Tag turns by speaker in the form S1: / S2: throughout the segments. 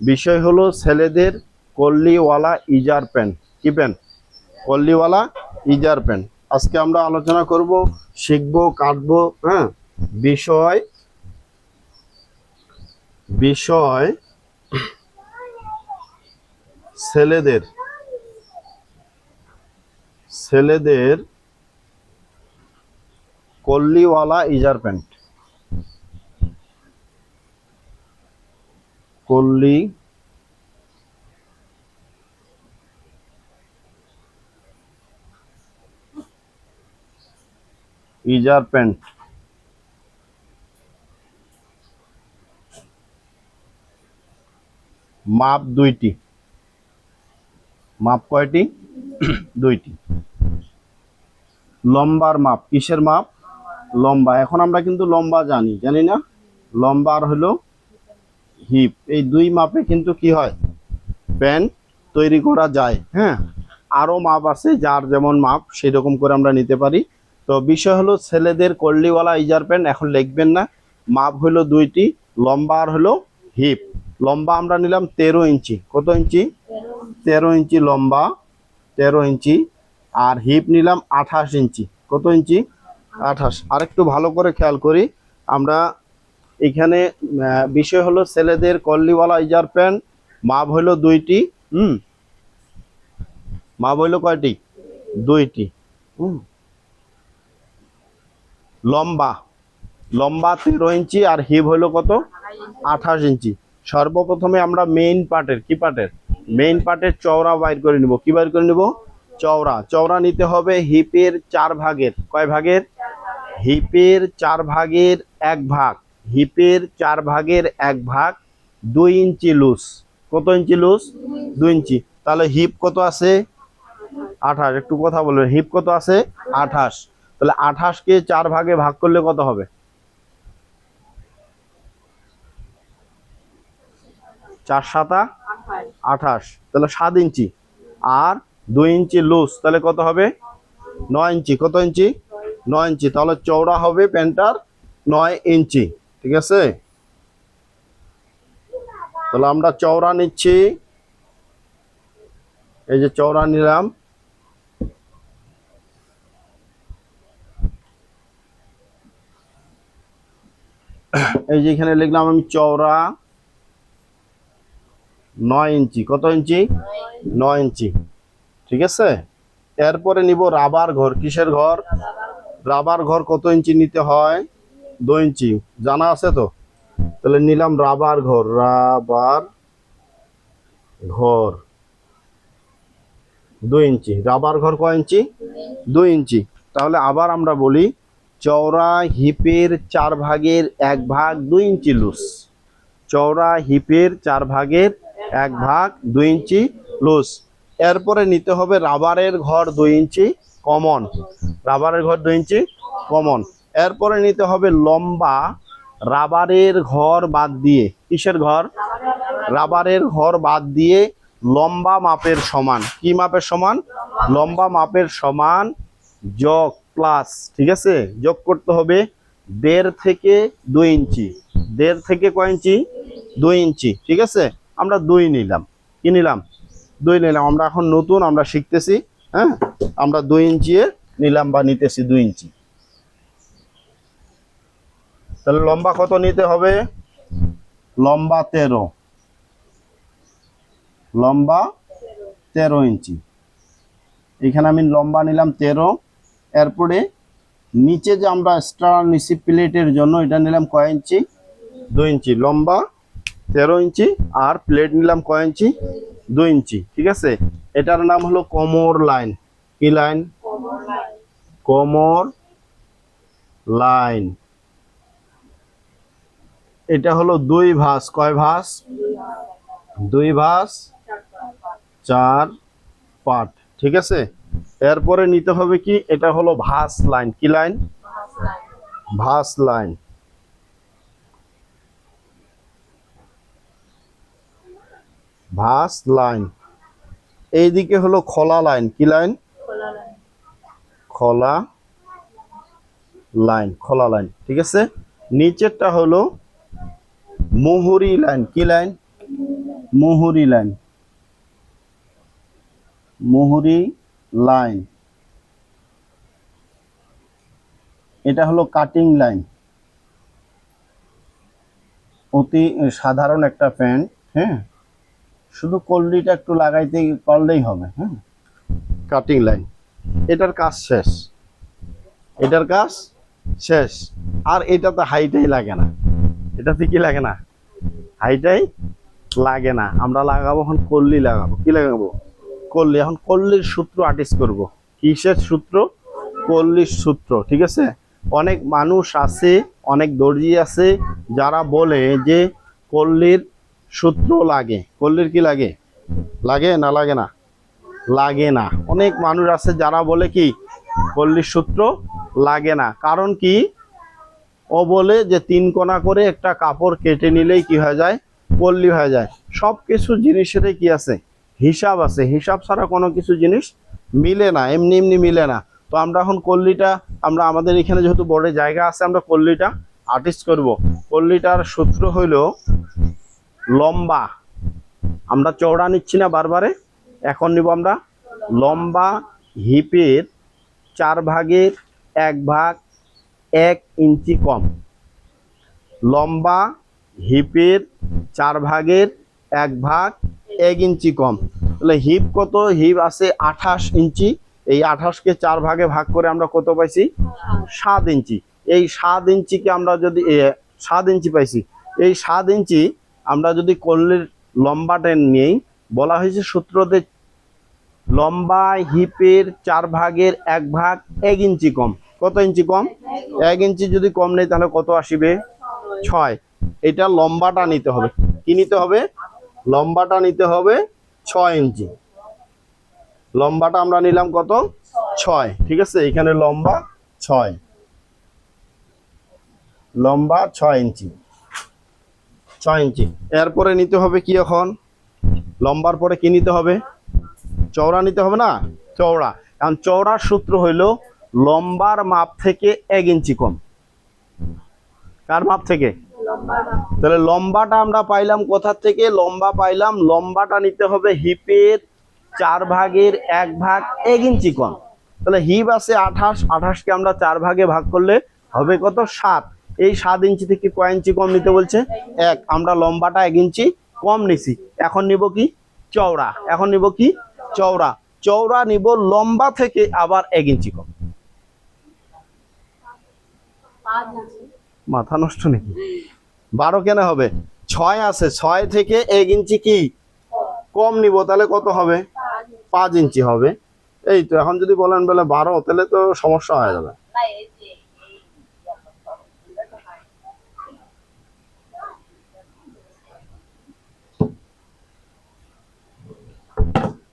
S1: বিষয় হলো ছেলেদের কল্লিওয়ালা ইজার প্যান্ট কি প্যান্ট কল্লিওয়ালা ইজার প্যান্ট আজকে আমরা আলোচনা করব, শিখব, কাটবো হ্যাঁ? বিষয় বিষয় ছেলেদের ছেলেদের কল্লিওয়ালা ইজার প্যান্ট কল্লি ইজার প্যান্ট মাপ দুইটি। মাপ কয়টি? দুইটি। লম্বার মাপ। কিসের মাপ? লম্বা। এখন আমরা কিন্তু লম্বা জানি জানি না? লম্বা আর হলো হিপ। এই দুই মাপে কিন্তু কি হয়? প্যান্ট তৈরি করা যায় হ্যাঁ? আরও মাপ আছে, যার যেমন মাপ সেই রকম করে আমরা নিতে পারি। তো বিষয় হলো, ছেলেদের কল্লিওয়ালা ইজার প্যান্ট এখন লিখবেন না। মাপ হলো দুইটি, লম্বা আর হলো হিপ। লম্বা আমরা নিলাম তেরো ইঞ্চি। কত ইঞ্চি? তেরো ইঞ্চি লম্বা, তেরো ইঞ্চি। আর হিপ নিলাম আঠাশ ইঞ্চি। কত ইঞ্চি? আঠাশ। আরেকটু ভালো করে খেয়াল করি। আমরা এখানে বিষয় হলো ছেলেদের কল্লিওয়ালা ইজার প্যান্ট, মাপ হলো দুইটি, হুম? মাপ হইল কয়টি? দুইটি, হুম? লম্বা লম্বা তেরো ইঞ্চি আর হিপ হইল কত? আঠাশ ইঞ্চি। সর্বপ্রথমে আমরা মেইন পার্টের কি পার্টের মেইন পার্টের চওড়া বাইর করে নিব। কি বাইর করে নিব? চওড়া। চওড়া নিতে হবে হিপের চার ভাগের। কয় ভাগের? হিপের চার ভাগের এক ভাগ। হিপের চার ভাগের এক ভাগ দুই ইঞ্চি লুজ। কত ইঞ্চি লুজ? দুই ইঞ্চি। তাহলে হিপ কত আছে? আঠাশ। একটু কথা বলবেন হিপ কত আছে? আঠাশ। তাহলে আঠাশকে চার ভাগে ভাগ করলে কত হবে? চার সাতা? আঠাশ। তাহলে সাত ইঞ্চি। আর দুই ইঞ্চি লুজ, তাহলে কত হবে? নয় ইঞ্চি। কত ইঞ্চি? নয় ইঞ্চি। তাহলে চওড়া হবে প্যান্টার নয় ইঞ্চি। ঠিক আছে? তাহলে আমরা চওড়া নিচ্ছি। এই যে চওড়া নিলাম। এই যে এখানে লিখলাম আমি চওড়া নয় ইঞ্চি। কত ইঞ্চি? নয় ইঞ্চি। ঠিক আছে? এরপরে নিব রাবার ঘর। কিসের ঘর? রাবার ঘর কত ইঞ্চি নিতে হয়? দু ইঞ্চি। জানা আছে তো? তাহলে নিলাম রাবার ঘর। রাবার ঘর। দুই ইঞ্চি। রাবার ঘর কয় ইঞ্চি? দুই ইঞ্চি। তাহলে আবার আমরা বলি, চওড়া হিপের চার ভাগের এক ভাগ দুই ইঞ্চি লুজ। চওড়া হিপের চার ভাগের এক ভাগ দুই ইঞ্চি লুজ। এরপরে নিতে হবে রাবারের ঘর দুই ইঞ্চি কমন। রাবারের ঘর দুই ইঞ্চি কমন। এরপরে নিতে হবে লম্বা রাবারের ঘর বাদ দিয়ে। কিসের ঘর? রাবারের ঘর বাদ দিয়ে লম্বা মাপের সমান। কি মাপের সমান? লম্বা মাপের সমান যোগ প্লাস ঠিক আছে? যোগ করতে হবে দেড় থেকে দুই ইঞ্চি। দেড় থেকে কয় ইঞ্চি? দুই ইঞ্চি, ঠিক আছে? আমরা দুই নিলাম। কি নিলাম? দুই নিলাম। আমরা এখন নতুন, আমরা শিখতেছি হ্যাঁ? আমরা দুই ইঞ্চি নিলাম বা নিতেছি দুই ইঞ্চি। তাহলে লম্বা কত নিতে হবে? লম্বা তেরো। লম্বা তেরো ইঞ্চি। এখানে আমি লম্বা নিলাম তেরো। এরপরে নিচে যে আমরা স্টার নিচি প্লেটের জন্য এটা নিলাম কয় ইঞ্চি? দুই ইঞ্চি। লম্বা তেরো ইঞ্চি আর প্লেট নিলাম কয় ইঞ্চি? দুই ইঞ্চি। ঠিক আছে? এটার নাম হলো কোমর লাইন। কি লাইন। কোমর লাইন। এটা হলো দুই ভাঁজ, কয় ভাঁজ? দুই ভাঁজ, চার পাট, ঠিক আছে? এরপরে নিতে হবে কি? এটা হলো ভাস লাইন, কি লাইন? ভাস লাইন। ভাস লাইন। এইদিকে হলো খোলা লাইন, কি লাইন? খোলা লাইন খোলা লাইন, ঠিক আছে? নিচেরটা হলো মুহুরি লাইন, কি লাইন? মুহুরি লাইন। মুহুরি লাইন। এটা হলো কাটিং লাইন। অতি সাধারণ একটা প্যান্ট হ্যাঁ? শুধু কল্লিটা একটু লাগাইতে করলেই হবে হ্যাঁ? Cutting line. এটার কাজ শেষ। এটার কাজ শেষ। আর এটাতে হাইটাই লাগে না। এটাতে কি লাগে না। হাইটাই লাগে না। আমরা লাগাবো এখন কল্লি লাগাবো। কি লাগাবো? কল্লি। এখন কল্লির সূত্র আর্টিস্ট করব। কিসের সূত্র? কল্লির সূত্র, ঠিক আছে? অনেক মানুষ আছে, অনেক দর্জি আছে, যারা বলে যে কল্লির সূত্র লাগে। কল্লির কি লাগে? লাগে না লাগে না? লাগে না। অনেক মানুষ আছে যারা বলে কি, কল্লির সূত্র লাগে না। কারণ কি? ও বলে যে তিন কোনা করে একটা কাপড় কেটে নিলেই কি হয়ে যায়? পল্লী হয়ে যায়। সব কিছু জিনিসেরই কি আছে? হিসাব আছে। হিসাব ছাড়া কোনো কিছু জিনিস মিলে না, এমনি এমনি মিলে না। তো আমরা এখন কল্লিটা আমরা আমাদের এখানে যেহেতু বড় জায়গা আছে, আমরা কল্লিটা আর্টিস্ট করব। কল্লিটার সূত্র হইল লম্বা। আমরা চওড়া নিচ্ছি না বারবারে। এখন নিব আমরা লম্বা হিপের চার ভাগের এক ভাগ এক ইঞ্চি কম। লম্বা, হিপের চার ভাগের এক ভাগ এক ইঞ্চি কম। তাহলে হিপ কত? হিপ আছে আঠাশ ইঞ্চি। এই আঠাশকে চার ভাগে ভাগ করে আমরা কত পাইছি? সাত ইঞ্চি। এই সাত ইঞ্চিকে আমরা যদি সাত ইঞ্চি পাইছি। এই সাত ইঞ্চি আমরা যদি কল্লির লম্বাটা নিই, বলা হয়েছে সূত্রতে লম্বা, হিপের চার ভাগের এক ভাগ এক ইঞ্চি কম। কত ইঞ্চি কম? এক ইঞ্চি যদি কম নেই, তাহলে কত আসিবে? ছয়। এটা লম্বাটা নিতে হবে। কি নিতে হবে? লম্বাটা নিতে হবে ছয় ইঞ্চি। লম্বাটা আমরা নিলাম কত? ছয়। ঠিক আছে? এখানে লম্বা ছয়। লম্বা ছয় ইঞ্চি। ছয় ইঞ্চি। এরপরে নিতে হবে কি এখন? লম্বার পরে কি নিতে হবে? চওড়া নিতে হবে না? চওড়া। কারণ চওড়ার সূত্র হইল লম্বার মাপ থেকে এক ইঞ্চি কম। কার মাপ থেকে? তাহলে লম্বাটা আমরা পাইলাম কোথা থেকে? লম্বা পাইলাম, লম্বাটা নিতে হবে হিপের চার ভাগের এক ভাগ এক ইঞ্চি কম। তাহলে হিপ আছে আঠাশ, আঠাশকে আমরা চার ভাগে ভাগ করলে হবে কত? সাত। এই সাত ইঞ্চি থেকে কয় ইঞ্চি কম নিতে বলছে? এক। আমরা লম্বাটা এক ইঞ্চি কম নিছি। এখন নিব কি? চওড়া। এখন নিব কি? চওড়া। চওড়া নিব লম্বা থেকে আবার এক ইঞ্চি কম। মাথা নষ্ট নাকি? বারো কেন হবে? ছয় আছে, ছয় থেকে এক ইঞ্চি কি? কম নিব, তাহলে কত হবে? পাঁচ ইঞ্চি হবে। এই তো, এখন যদি বলেন বলে বারো, তাহলে তো সমস্যা হয়ে যাবে।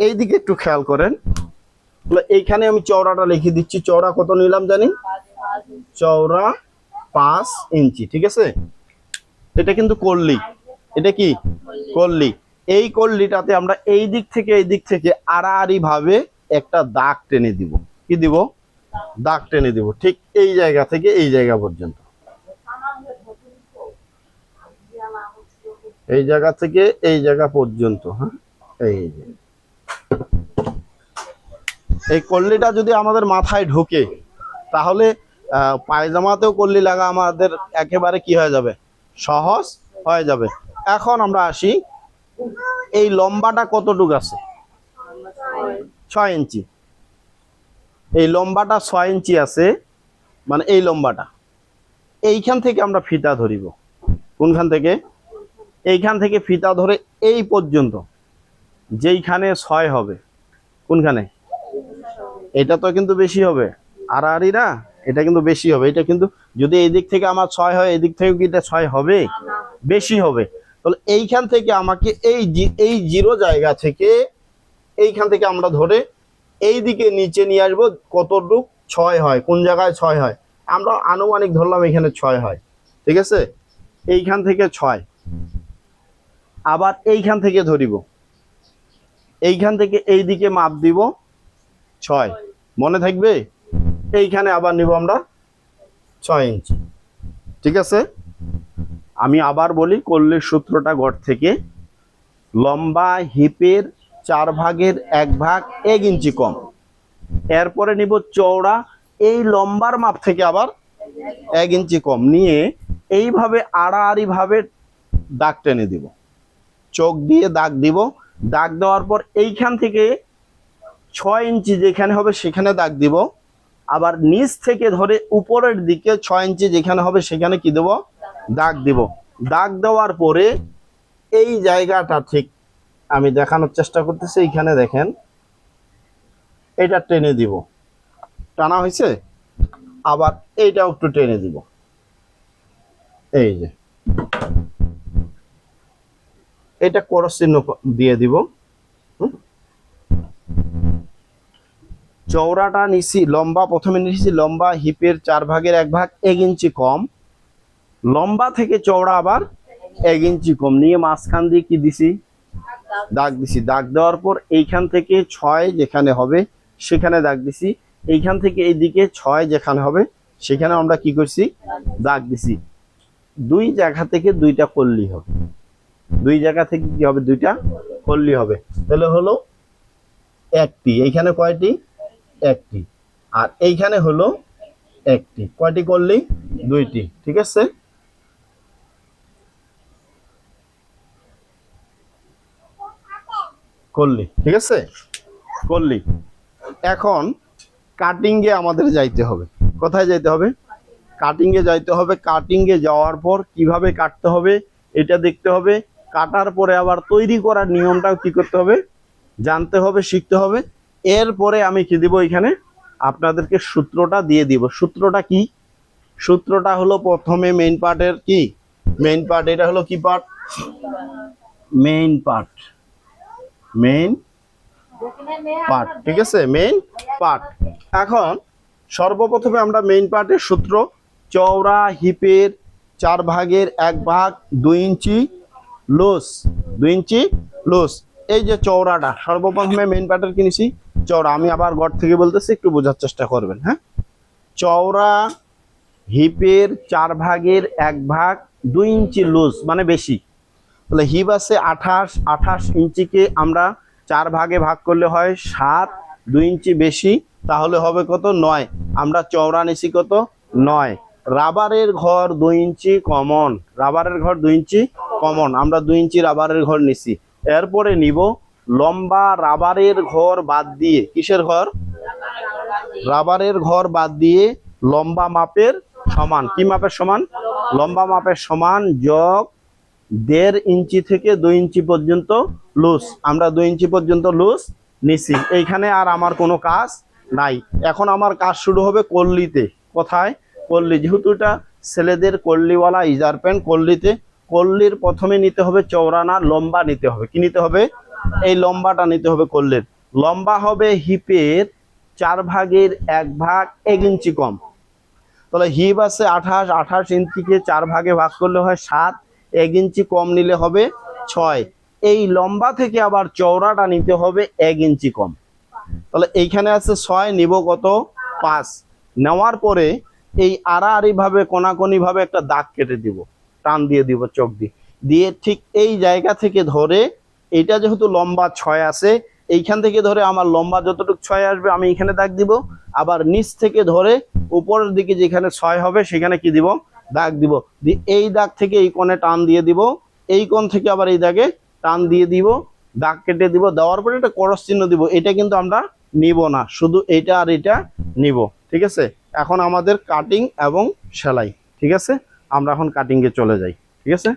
S1: এই দিকে একটু খেয়াল করেন। এইখানে আমি চওড়াটা লিখে দিচ্ছি। চওড়া কত নিলাম জানি? চওড়া পাঁচ ইঞ্চি, ঠিক আছে? এটা কিন্তু করলি এটা কি? করলি এই কল্লিটাতে আমরা এই দিক থেকে এই দিক থেকে আড়াআড়ি ভাবে একটা দাগ টেনে দিব। কি দিব? দাগ টেনে দিব। ঠিক এই জায়গা থেকে এই জায়গা পর্যন্ত। এই জায়গা থেকে এই জায়গা পর্যন্ত হ্যাঁ? এই যে। এই কল্লিটা যদি আমাদের মাথায় ঢোকে, তাহলে পায়জামাতেও কল্লি লাগা আমাদের একেবারে কি হয়ে যাবে? সহজ হয়ে যাবে। এখন আমরা আসি, এই লম্বাটা কতটুকু আছে? ছয় ইঞ্চি। এই লম্বাটা ছয় ইঞ্চি আছে মানে এই লম্বাটা। এইখান থেকে আমরা ফিতা ধরিব। কোনখান থেকে? এইখান থেকে ফিতা ধরে এই পর্যন্ত, যেইখানে ছয় হবে। কোনখানে? এটা তো কিন্তু বেশি হবে। আড়াআড়ি না এটা কিন্তু বেশি হবে। এটা কিন্তু যদি এই দিক থেকে আমার ছয় হয় এদিক থেকে কি এটা ছয় হবে? বেশি হবে। তাহলে এইখান থেকে আমাকে এই এই জিরো জায়গা থেকে এইখান থেকে আমরা ধরে এই দিকে নিচে নিয়ে আসব কতটুক ছয় হয় কোন জায়গায় ছয় হয়। আমরা আনুমানিক ধরলাম এখানে ছয় হয় ঠিক আছে? এইখান থেকে ছয়। আবার এইখান থেকে ধরিব। এইখান থেকে এই দিকে মাপ দিব ছয়। মনে থাকবে? এইখানে আবার নিব আমরা ছয় ইঞ্চি। ঠিক আছে? আমি আবার বলি কল্লির সূত্রটা গড় থেকে। লম্বা হিপের চার ভাগের এক ভাগ এক ইঞ্চি কম। এরপরে নিব চওড়া। এই লম্বার মাপ থেকে আবার এক ইঞ্চি কম। নিয়ে এইভাবে আড়াআড়ি ভাবে দাগ টেনে দিব। চোখ দিয়ে দাগ দিব। দাগ দেওয়ার পর এইখান থেকে ছয় ইঞ্চি যেখানে হবে সেখানে দাগ দিব। আবার নিচ থেকে ধরে উপরের দিকে ছয় ইঞ্চি যেখানে হবে সেখানে কি দেব? দাগ দিব। দাগ দেওয়ার পরে এই জায়গাটা ঠিক আমি দেখানোর চেষ্টা করতেছি, এইখানে দেখেন। এটা টেনে দিব। টানা হয়েছে? আবার এইটাও একটু টেনে দিব। এই যে। এটা করস চিহ্ন দিয়ে দিব। চওড়াটা নিছি লম্বা, প্রথমে নিছি লম্বা, হিপের চার ভাগের এক ভাগ, এক ইঞ্চি কম। লম্বা থেকে চওড়া আবার এক ইঞ্চি কম। নিয়ে মাঝখান দিয়ে কি দিছি? দাগ দিছি। দাগ দেওয়ার পর এইখান থেকে ছয় যেখানে হবে, সেখানে দাগ দিছি। এইখান থেকে এইদিকে ছয় যেখানে হবে, সেখানে আমরা কি করছি? দাগ দিছি। দুই জায়গা থেকে দুইটা করলি হবে। দুই জায়গা থেকে কি হবে? দুইটা করলি হবে। তাহলে হলো একটি। এইখানে কয়টি? একটি। আর এইখানে হলো একটি। কয়টি করলি? দুইটি। ঠিক আছে? করলি। ঠিক আছে? করলি। এখন কাটিং এ আমাদের যাইতে হবে। কোথায় যাইতে হবে? কাটিং এ যাইতে হবে। কাটিং এ যাওয়ার পর কীভাবে কাটতে হবে এটা দেখতে হবে। কাটার পরে আবার তৈরি করার নিয়মটাও কি করতে হবে? জানতে হবে, শিখতে হবে। এরপরে আমি কি দিব এখানে? আপনাদেরকে সূত্রটা দিয়ে দিব। সূত্রটা কি? সূত্রটা হলো প্রথমে মেইন পার্টের কি? মেইন পার্ট এটা হলো কি part main part main part ঠিক আছে? মেইন পার্ট এখন সর্বপ্রথমে আমরা মেইন পার্টের সূত্র চওড়া, হিপের চার ভাগের এক ভাগ, দুই ইঞ্চি লোস দুই ইঞ্চি লোস এই যে চওড়াটা, সর্বপ্রথমে মেইন পার্টের কিনেছি চওড়া, আমি আবার গড় থেকে বলতেছি, একটু বোঝার চেষ্টা করবেন হ্যাঁ? চওড়া, হিপের চার ভাগের এক ভাগ দুই ইঞ্চি লুজ মানে বেশি। তাহলে হিপ আছে আঠাশ আঠাশ ইঞ্চিকে আমরা চার ভাগে ভাগ করলে হয় সাত, দুই ইঞ্চি বেশি, তাহলে হবে কত? নয়। আমরা চওড়া নিছি কত? নয়। রাবারের ঘর দুই ইঞ্চি কমন। রাবারের ঘর দুই ইঞ্চি কমন। আমরা দুই ইঞ্চি রাবারের ঘর নিছি। এরপরে নিব লম্বা রাবারের ঘর বাদ দিয়ে, কিসের ঘর? রাবারের ঘর বাদ দিয়ে লম্বা মাপের সমান। কি মাপের সমান? লম্বা মাপের সমান যোগ দেড় ইঞ্চি থেকে দুই ইঞ্চি পর্যন্ত লুজ। আমরা দুই ইঞ্চি পর্যন্ত লুজ নিছি। এইখানে আর আমার কোনো কাজ নাই। এখন আমার কাজ শুরু হবে কল্লিতে। কোথায়? কল্লি। যেহেতু এটা ছেলেদের কল্লিওয়ালা ইজার প্যান্ট কল্লিতে কল্লির প্রথমে নিতে হবে চওড়া না লম্বা নিতে হবে। কি নিতে হবে? এই লম্বাটা নিতে হবে কল্লির লম্বা হবে হিপের চার ভাগের এক ভাগ এক ইঞ্চি কম। তাহলে হিপ আছে আঠাশ আঠাশ ইঞ্চিকে চার ভাগে ভাগ করলে হয় সাত, এক ইঞ্চি কম নিলে হবে ছয়। এই লম্বা থেকে আবার চওড়াটা নিতে হবে এক ইঞ্চি কম। তাহলে এইখানে আছে ছয়, নিব কত? পাঁচ। নেওয়ার পরে এই আড়াআড়ি ভাবে কোনাকোনি ভাবে একটা দাগ কেটে দিব। টান দিয়ে দিব চোখ দিয়ে। দিয়ে ঠিক এই জায়গা থেকে ধরে এইটা যেহেতু লম্বা ছয় আছে, এইখান থেকে ধরে আমার লম্বা যতটুকু ছয় আসবে আমি এখানে দাগ দিব। আবার নিচ থেকে ধরে উপরের দিকে যেখানে ছয় হবে সেখানে কি দিব? দাগ দিব। এই দাগ থেকে এই কোণে টান দিয়ে দিব। এই কোণ থেকে আবার এই দাগে টান দিয়ে দিব। দাগ কেটে দিব। দেওয়ার পরে একটা করস চিহ্ন দিব। এটা কিন্তু আমরা নিব না। শুধু এইটা আর এটা নিব। ঠিক আছে? এখন আমাদের কাটিং এবং সেলাই। ঠিক আছে? আমরা এখন কাটিংয়ে চলে যাই। ঠিক আছে?